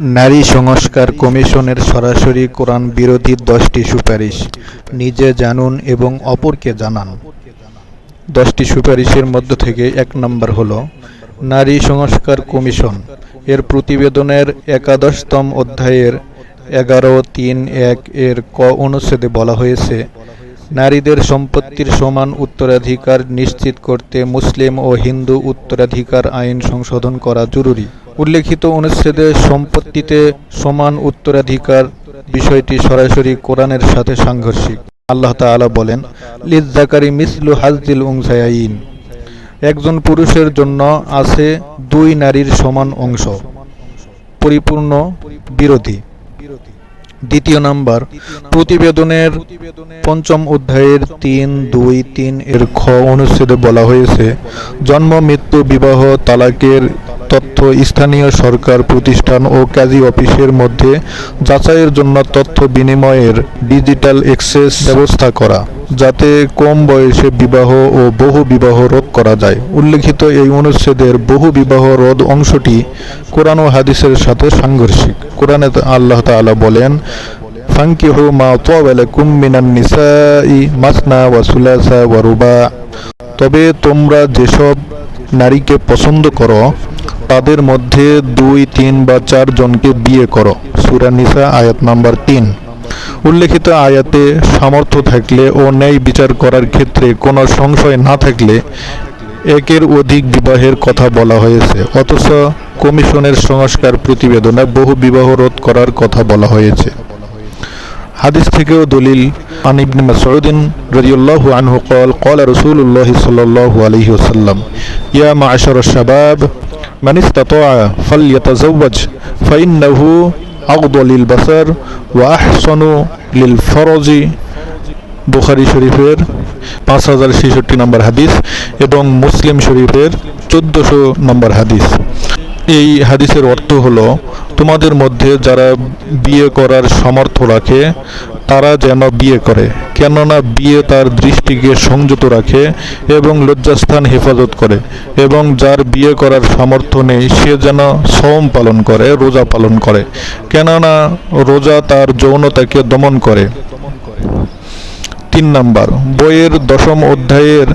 নারী সংস্কার কমিশনের সরাসরি কোরআন বিরোধী দশটি সুপারিশ। নিজে জানুন এবং অপরকে জানান। দশটি সুপারিশের মধ্য থেকে এক নম্বর হল, নারী সংস্কার কমিশন। এর প্রতিবেদনের একাদশতম অধ্যায়ের এগারো, তিন, এক এর ক অনুচ্ছেদে বলা হয়েছে, নারীদের সম্পত্তির সমান উত্তরাধিকার নিশ্চিত করতে মুসলিম ও হিন্দু উত্তরাধিকার আইন সংশোধন করা জরুরি। উল্লেখিত অনুচ্ছেদে সম্পত্তিতে সমান উত্তরাধিকার বিষয়টি সরাসরি কোরআনের সাথে সাংঘর্ষিক। আল্লাহ তাআলা বলেন লিজ্জাকারি মিসলু হাজদিল উংসায়াইন একজন পুরুষের জন্য আছে দুই নারীর সমান অংশ। পরিপূর্ণ বিরোধী। দ্বিতীয় নাম্বার, প্রতিবেদনের পঞ্চম অধ্যায়ের তিন, দুই, তিন এর খ অনুচ্ছেদে বলা হয়েছে, জন্ম, মৃত্যু, বিবাহ, তালাকের তথ্য স্থানীয় সরকার প্রতিষ্ঠান ও কাজী অফিসের মধ্যে যাচাইয়ের জন্য তথ্য বিনিময়ের ডিজিটাল এক্সেস ব্যবস্থা করা, যাতে কম বয়সে বিবাহ ও বহু বিবাহ রোধ করা যায়। উল্লেখিত এই অনুচ্ছেদের বহু বিবাহ রোধ অংশটি কোরআন ও হাদিসের সাথে সাংঘর্ষিক। কোরআনে আল্লাহ তাআলা বলেন ফাঙ্কিহু মা তাওয়ালাকুম মিনান নিসাই মাসনা ওয়া সুলাসা ওয়া রুবা। তবে তোমরা যেসব নারীকে পছন্দ করো, তাদের মধ্যে দুই, তিন বা চার জনকে বিয়ে করো। সূরা নিসা, আয়াত নাম্বার তিন। উল্লেখিত আয়াতে সামর্থ্য থাকলে ও ন্যায় বিচার করার ক্ষেত্রে কোনো সংশয় না থাকলে একের অধিক বিবাহের কথা বলা হয়েছে। অথচ কমিশনের সংস্কার প্রতিবেদনে বহু বিবাহ রোধ করার কথা বলা হয়েছে। হাদিস থেকেও দলিল عن ابن مسعود رضي الله عنه قال قال رسول الله صلى الله عليه وسلم يا معشر الشباب من استطاع فليتزوج فإنه أغض للبصر وأحسن للفرج বুখারি শরীফের পাঁচ হাজার ছেষট্টি নম্বর হাদিস এবং মুসলিম শরীফের চোদ্দশো নম্বর হাদিস এই হাদিসের অর্থ হলো তোমাদের মধ্যে যারা বিয়ে করার সামর্থ্য রাখে তারা যেন বিয়ে করে, কেননা বিয়ে তার দৃষ্টিকে সংযত রাখে এবং লজ্জাস্থান হেফাজত করে এবং যার বিয়ে করার সামর্থ্য নেই, সে যেন সম পালন করে, রোজা পালন করে। কেননা রোজা তার যৌনতাকে দমন করে। তিন নাম্বার, বইয়ের দশম অধ্যায়ের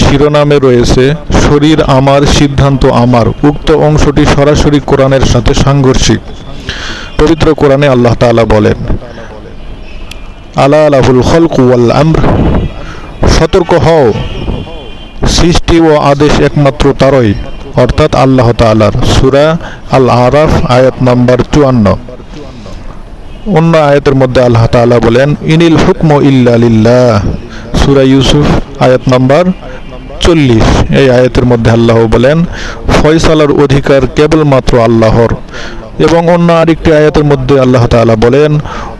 শিরোনামে রয়েছে, শরীর আমার, সিদ্ধান্ত আমার। উক্ত অংশটি সরাসরি কোরআনের সাথে সাংঘর্ষিক। পবিত্র কোরআনে আল্লাহ তাআলা বলেন আলা ওয়াল আমর। সতর্ক হও। সৃষ্টি ও আদেশ একমাত্র তারই, অর্থাৎ আল্লাহ তাআলার। সুরা আল আরাফ আয়াত নাম্বার চুয়ান্ন। অন্য আয়াতের মধ্যে আল্লাহ তাআলা বলেন, ইনিল হুকম ইল্লা সূরা ইউসুফ, আয়াত নাম্বার চল্লিশ। এই আয়াতের মধ্যে আল্লাহ বলেন, ফয়সালার অধিকার কেবলমাত্র আল্লাহর। এবং অন্য আরেকটি আয়াতের মধ্যে আল্লাহ তাআলা বলেন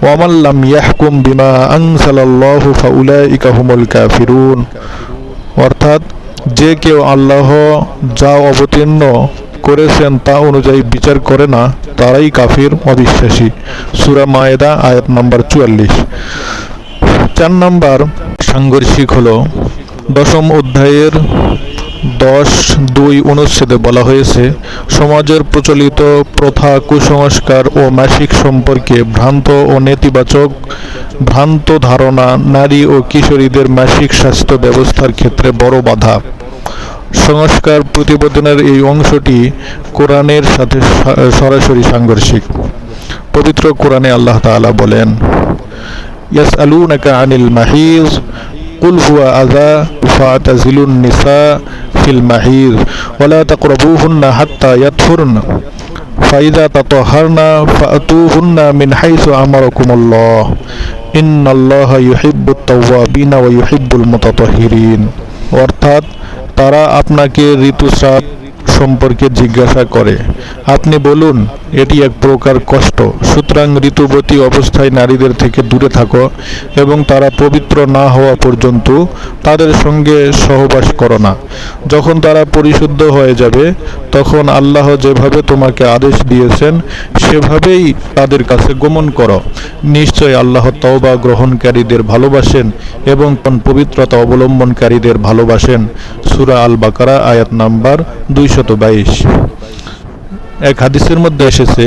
ওয়ামাল্লাম ইয়াহকুম বিমা আনসালাল্লাহু ফাউলাইকা হুমুল কাফিরুন। অর্থাৎ, যে কেউ আল্লাহ যা অবতীর্ণ করেছেন তা অনুযায়ী বিচার করে না, তারাই কাফির, অবিশ্বাসী। সুরা মায়েদা, আয়াত নাম্বার চুয়াল্লিশ। চার নাম্বার সাংঘর্ষিক হল, দশম অধ্যায়ের দশ দুই অনুচ্ছেদে বলা হয়েছে, সমাজের প্রচলিত প্রথা, কুসংস্কার ও মাসিক সম্পর্কে ভ্রান্ত ও নেতিবাচক ভ্রান্ত ধারণা নারী ও কিশোরীদের মাসিক স্বাস্থ্য ব্যবস্থার ক্ষেত্রে বড় বাধা। সংস্কার প্রতিবেদনের এই অংশটি কোরআনের সাথে সরাসরি সাংঘর্ষিক। পবিত্র কোরআনে আল্লাহ তাআলা বলেন, ইয়াসআলুনাকা আনিল মাহিজ قل هو أذى فاعتزلوا النساء في المحيض ولا تقربوهن حتى يطهرن فإذا تطهرن فأتوهن من حيث أمركم الله إن الله يحب التوابين ويحب المتطهرين অর্থাৎ তারা আপনাকে ঋতুস্রাব সম্পর্কে জিজ্ঞাসা করে। আপনি বলুন, এটি এক প্রকার কষ্ট। সুতরাং ঋতুবতী অবস্থায় নারীদের থেকে দূরে থাকো এবং তারা পবিত্র না হওয়া পর্যন্ত তাদের সঙ্গে সহবাস করো না। যখন তারা পরিশুদ্ধ হয়ে যাবে, তখন আল্লাহ যেভাবে তোমাকে আদেশ দিয়েছেন, সেভাবেই তাদের কাছে গমন করো। নিশ্চয় আল্লাহ তওবা গ্রহণকারীদের ভালোবাসেন এবং পবিত্রতা অবলম্বনকারীদের ভালোবাসেন। সুরা আল বাকারা আয়াত নাম্বার দুইশত বাইশ। এক হাদিসের মধ্যে এসেছে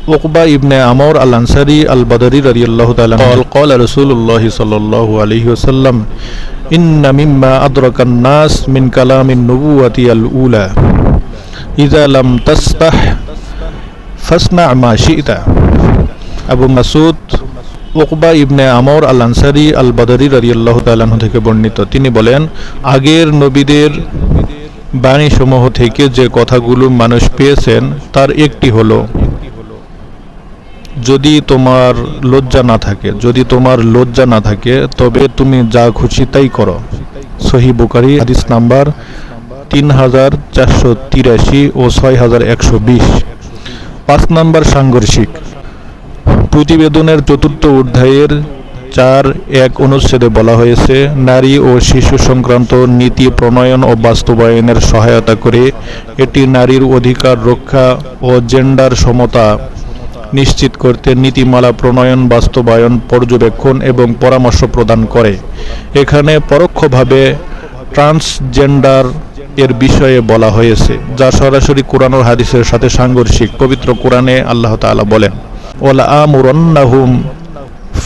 আন عقبة ابن عمر الأنصاري البدري رضي الله تعالى عنه قال قال رسول الله صلى الله عليه وسلم إن مما أدرك الناس من كلام النبوة الأولى إذا لم تستح فاصنع ما شئت আবু মাসুদ ওকবা ইবনে আমর আল আনসারি আল বদরি রাদিয়াল্লাহু তাআলা আনহু থেকে বর্ণিত তিনি বলেন আগের নবীদের বাণীসমূহ থেকে যে কথাগুলো মানুষ পেয়েছেন তার একটি হলো যদি তোমার লজ্জা না থাকে, যদি তোমার লজ্জা না থাকে, তবে তুমি যা খুশি তাই করো। সহি বুকারি হাদিস নাম্বার তিন হাজার চারশো তিরাশি ও ছয় হাজার একশো বিশ। পাঁচ নাম্বার সাংঘর্ষিক। প্রতিবেদনের চতুর্থ অধ্যায়ের চার এক অনুচ্ছেদে বলা হয়েছে, নারী ও শিশু সংক্রান্ত নীতি প্রণয়ন ও বাস্তবায়নের সহায়তা করে এটি নারীর অধিকার রক্ষা ও জেন্ডার সমতা নিশ্চিত করতে নীতিমালা প্রণয়ন বাস্তবায়ন পর্যবেক্ষণ এবং পরামর্শ প্রদান করে এখানে পরোক্ষভাবে ট্রান্সজেন্ডার এর বিষয়ে বলা হয়েছে যা সরাসরি কোরআন ও হাদিসের সাথে সাংঘর্ষিক পবিত্র কোরআনে আল্লাহ তাআলা বলেন ওলা আমুরন্নাহুম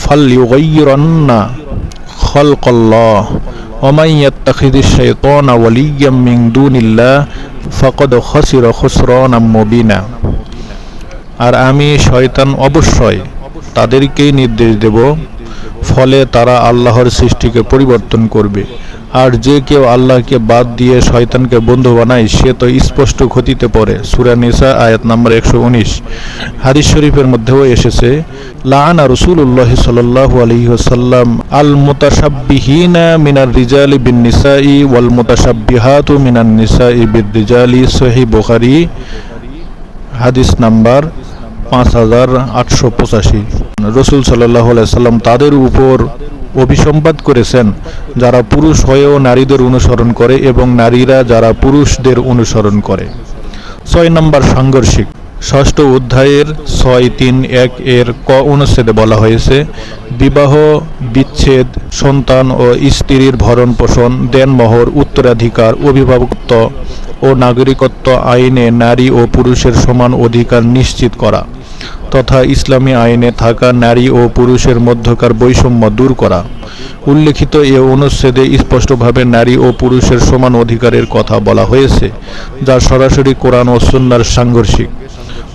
ফালইউগাইয়িরান্না খালকাল্লাহ ومن يتخذ الشيطان وليا من دون الله فقد خسر خسرانا مبينا আর আমি শয়তান অবশ্যই তাদেরকেই নির্দেশ দেব, ফলে তারা আল্লাহর সৃষ্টিকে পরিবর্তন করবে। আর যে কেউ আল্লাহকে বাদ দিয়ে শয়তানকে বন্ধু বানায়, সে তো স্পষ্ট ক্ষতিতে পড়ে। সুরা নিসা, আয়াত নাম্বার একশো উনিশ। হাদিস শরীফের মধ্যেও এসেছে, লাআনা রসুল্লাহ সাল্লাল্লাহু আলাইহি ওয়াসাল্লাম আল মুতাশাব্বিহিনা মিনার রিজালি বিন নিসাই ওয়াল মুতাশাব্বিহাতু মিনান নিসাই বির রিজালি সহিহ বোখারি। হাদিস নাম্বার পাঁচ হাজার আটশো পঁচাশি। রসুল সাল্লাহ সাল্লাম তাদের উপর অভিসম্পাদ করেছেন, যারা পুরুষ হয়েও নারীদের অনুসরণ করে এবং নারীরা যারা পুরুষদের অনুসরণ করে। ছয় নম্বর সাংঘর্ষিক। ষষ্ঠ অধ্যায়ের ছয় তিন এক এর ক অনুচ্ছেদে বলা হয়েছে, বিবাহ, বিচ্ছেদ, সন্তান ও স্ত্রীর ভরণ পোষণ, দেনমোহর, উত্তরাধিকার, অভিভাবকত্ব ও নাগরিকত্ব আইনে নারী ও পুরুষের সমান অধিকার নিশ্চিত করা, তথা ইসলামী আইনে থাকা নারী ও পুরুষের মধ্যকার বৈষম্য দূর করা। উল্লেখিত এ অনুচ্ছেদে স্পষ্টভাবে নারী ও পুরুষের সমান অধিকারের কথা বলা হয়েছে, যা সরাসরি কোরআন ও সুন্নার সাংঘর্ষিক।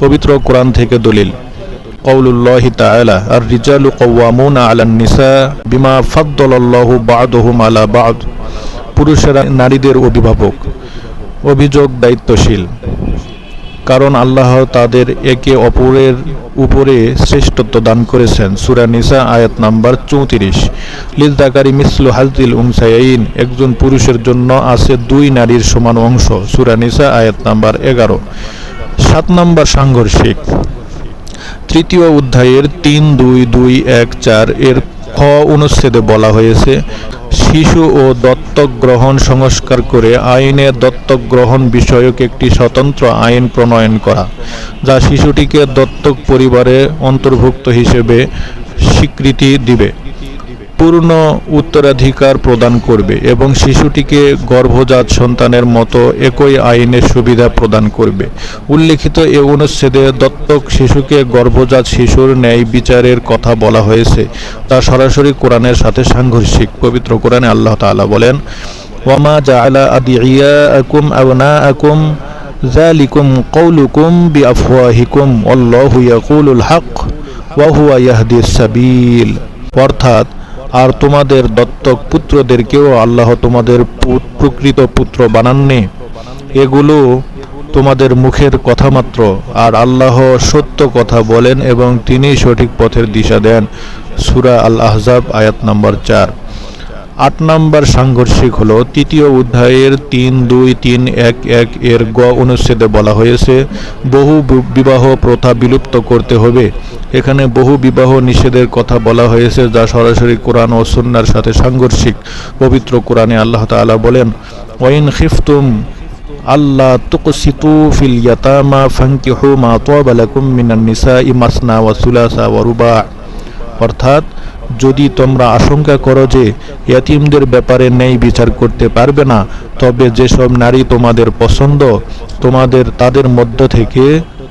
পবিত্র কোরআন থেকে দলিল। কৌলুল্লাহ তাআলা আর রিজালু কওয়ামুনা আলান নিসা বিমা ফাদ্দালাল্লাহু বা'দুহুম আলা বা'দ। পুরুষেরা নারীদের অভিভাবক, অভিযোগ দায়িত্বশীল। কারণ আল্লাহ তাদের একে অপরের উপরে শ্রেষ্ঠত্ব দান করেছেন। সুরা নিসা আয়াত নাম্বার চৌত্রিশ। লিলদাকারি মিসলু হাজদিল উমসাইন একজন পুরুষের জন্য আছে দুই নারীর সমান অংশ। সুরা নিসা আয়াত নাম্বার এগারো। সাত নম্বর সাংঘর্ষিক। তৃতীয় অধ্যায়ের তিন, দুই দুই, এক, চার এর খ অনুচ্ছেদে বলা হয়েছে, শিশু ও দত্তক গ্রহণ সংস্কার করে আইনে দত্তক গ্রহণ বিষয়ক একটি স্বতন্ত্র আইন প্রণয়ন করা, যা শিশুটিকে দত্তক পরিবারে অন্তর্ভুক্ত হিসেবে স্বীকৃতি দিবে। পূর্ণ উত্তরাধিকার প্রদান করবে এবং শিশুটিকে গর্ভজাত সন্তানের মতো একই আইনের সুবিধা প্রদান করবে। উল্লেখিত এ অনুচ্ছেদে দত্তক শিশুকে গর্ভজাত শিশুর ন্যায় বিচারের কথা বলা হয়েছে। তা সরাসরি কোরআনের সাথে সাংঘর্ষিক। পবিত্র কোরআনে আল্লাহ তাআলা বলেন, ওয়ামা জাআলা আদিয়াকুম আবনাআকুম, যালিকুম কওলুকুম বিআফওয়াহিকুম আল্লাহু ইয়াকুলুল হক, ওয়া হুয়া ইয়াহদিস সাবিল। অর্থাৎ আর তোমাদের দত্তক পুত্রদেরকেও আল্লাহ তোমাদের প্রকৃত পুত্র বানাননি। এগুলো তোমাদের মুখের কথা মাত্র। আর আল্লাহ সত্য কথা বলেন এবং তিনি সঠিক পথের দিশা দেন। সুরা আল আহজাব আয়াত নম্বর চার। আট নম্বর সাংঘর্ষিক হলো, তৃতীয় অধ্যায়ের তিন, দুই, তিন, এক এক এর গ অনুচ্ছেদে বলা হয়েছে, বহু বিবাহ প্রথা বিলুপ্ত করতে হবে। এখানে বহু বিবাহ নিষেধের কথা বলা হয়েছে, যা সরাসরি কোরআন ও সুন্নার সাথে সাংঘর্ষিক। পবিত্র কোরআনে আল্লাহ তাআলা বলেন, ওয়াইন খিফতুম আল্লাহ তুকসিতু ফিল ইয়াতামা ফানকিহু মা তাবা লাকুম মিনান নিসাই মাসনা ওয়া সুলাসা ওয়া রুবা। অর্থাৎ যদি তোমরা আশঙ্কা করো যে ইয়াতিমদের ব্যাপারে ন্যায় বিচার করতে পারবে না, তবে যেসব নারী তোমাদের পছন্দ, তোমাদের, তাদের মধ্য থেকে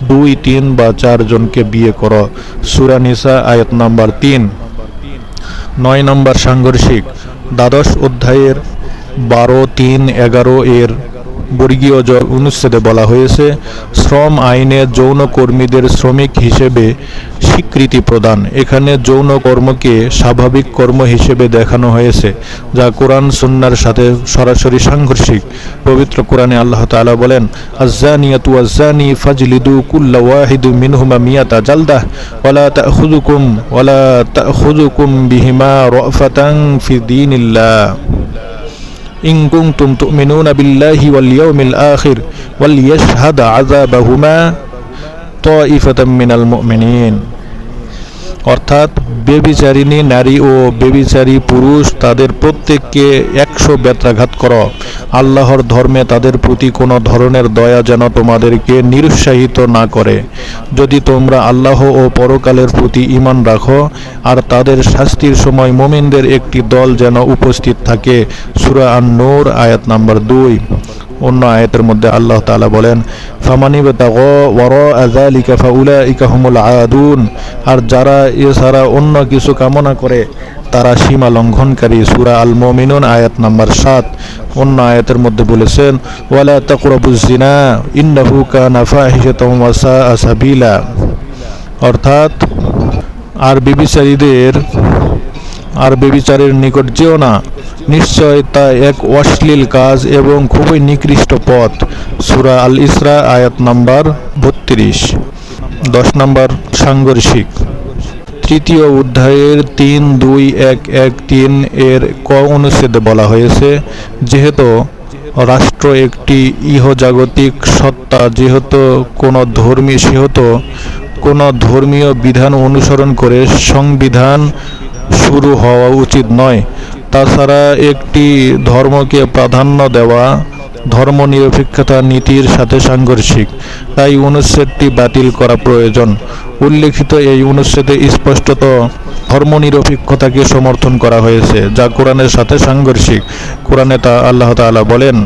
দুই, তিন বা চারজনকে বিয়ে করো। সুরা নিসা, আয়াত নাম্বার তিন। নয় নম্বর সাংঘর্ষিক, দ্বাদশ অধ্যায়ের বারো, তিন, এগারো এর বর্গীয় জ অনুচ্ছেদে বলা হয়েছে শ্রম আইনে যৌনকর্মীদের শ্রমিক হিসেবে স্বীকৃতি প্রদান। এখানে যৌন কর্মকে স্বাভাবিক কর্ম হিসেবে দেখানো হয়েছে, যা কোরআন, সুন্নার সাথে সরাসরি সাংঘর্ষিক। পবিত্র কোরআনে আল্লাহ তালা বলেন, আজ্জানিয়াতু আজ্জানি ফাজলিদু কুল্লা ওয়াহিদু মিনহুমা মিয়াতা জালদাহ ওলা তা হুজুকুম ওলা তা খুদুকুম বিহিমা রফাতাং ফিদিনিল্লাহ ইংকুম তুম তুমিনুনা বিল্লাহি ওয়াল ইয়াউমিল আখির। ওয়ালিয়াশহাদ আযাবাহুমা তাইফাতাম মিনাল মুমিনিন অর্থাৎ বেবিচারিণী নারী ও বেবিচারী পুরুষ তাদের প্রত্যেককে একশো ব্যথাঘাত কর। আল্লাহর ধর্মে তাদের প্রতি কোনো ধরনের দয়া যেন তোমাদেরকে নিরুৎসাহিত না করে। যদি তোমরা আল্লাহ ও পরকালের প্রতি ইমান রাখো, আর তাদের শাস্তির সময় মোমিনদের একটি দল যেন উপস্থিত থাকে, সুরা নোর আয়াত নাম্বার দুই। অন্য আয়াতের মধ্যে আল্লাহ তালা বলেন, ফামানি আযালিকা ফাউলাইকা হুমুল আদুন আর যারা এছাড়া অন্য কিছু কামনা করে, তারা সীমা লঙ্ঘনকারী সুরা আল মুমিনুন আয়াত নাম্বার সাত। অন্য আয়াতের মধ্যে বলেছেন, ওয়ালা তাকরাবুজ জিনা ইন্নাহু কানা ফাহিশাতাম ওয়া সাআ অর্থাৎ আর বিবিচারীদের আর বেবিচারের নিকট যেও না। নিশ্চয় তা এক অশ্লীল কাজ এবং খুবই নিকৃষ্ট পথ। সুরা আল ইসরা, আয়াত নাম্বার বত্রিশ। দশ নম্বর, সাংঘর্ষিক। তৃতীয় অধ্যায়ের তিন, দুই, এক এক, তিন এর ক অনুচ্ছেদে বলা হয়েছে, যেহেতু রাষ্ট্র একটি ইহজাগতিক সত্তা, যেহেতু কোনো ধর্মী, সেহেতু কোনো ধর্মীয় বিধান অনুসরণ করে সংবিধান শুরু হওয়া উচিত নয়। তাছাড়া একটি ধর্মকে প্রাধান্য দেওয়া ধর্মনিরপেক্ষতা নীতির সাথে সাংঘর্ষিক, তাই অনুচ্ছেদটি বাতিল করা প্রয়োজন। উল্লেখিত এই অনুচ্ছেদে স্পষ্টত ধর্মনিরপেক্ষতাকে সমর্থন করা হয়েছে, যা কোরআনের সাথে সাংঘর্ষিক। কোরআনে তা আল্লাহ তালা বলেন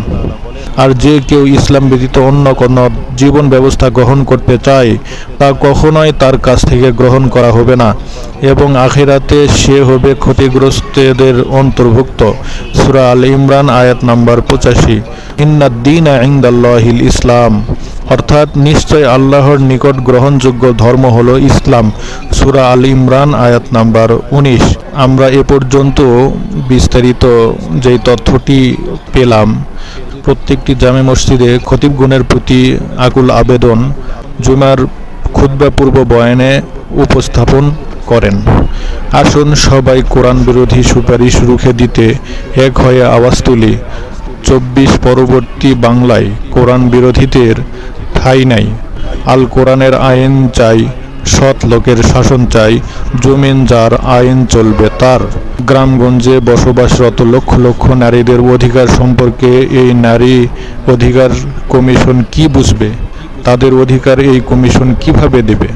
আর যে কেউ ইসলাম ব্যতীত অন্য কোনো জীবন ব্যবস্থা গ্রহণ করতে চায়, তা কখনোই তার কাছ থেকে গ্রহণ করা হবে না এবং আখেরাতে সে হবে ক্ষতিগ্রস্তদের অন্তর্ভুক্ত। সুরা আল ইমরান, আয়াত নাম্বার পঁচাশি। ইন্নাদ্দিন ইন্দাল্লাহিল ইসলাম। অর্থাৎ নিশ্চয় আল্লাহর নিকট গ্রহণযোগ্য ধর্ম হল ইসলাম। সুরা আল ইমরান, আয়াত নাম্বার উনিশ। আমরা এ পর্যন্ত বিস্তারিত যেই তথ্যটি পেলাম প্রত্যেকটি জামে মসজিদে খতিবগুণের প্রতি আকুল আবেদন জুমার খুদ্া পূর্ব বয়ানে উপস্থাপন করেন। আসুন সবাই কোরআন বিরোধী সুপারিশ রুখে দিতে এক হয়ে আওয়াজ তুলি। চব্বিশ পরবর্তী বাংলায় কোরআন বিরোধীদের ঠাঁই নাই। আল কোরআনের আইন চাই। সৎ লোকের শাসন চাই, জমিন যার আইন চলবে তার। গ্রামগঞ্জে বসবাসরত লক্ষ লক্ষ নারীদের অধিকার সম্পর্কে এই নারী অধিকার কমিশন কি বুঝবে? তাদের অধিকার এই কমিশন কীভাবে দেবে?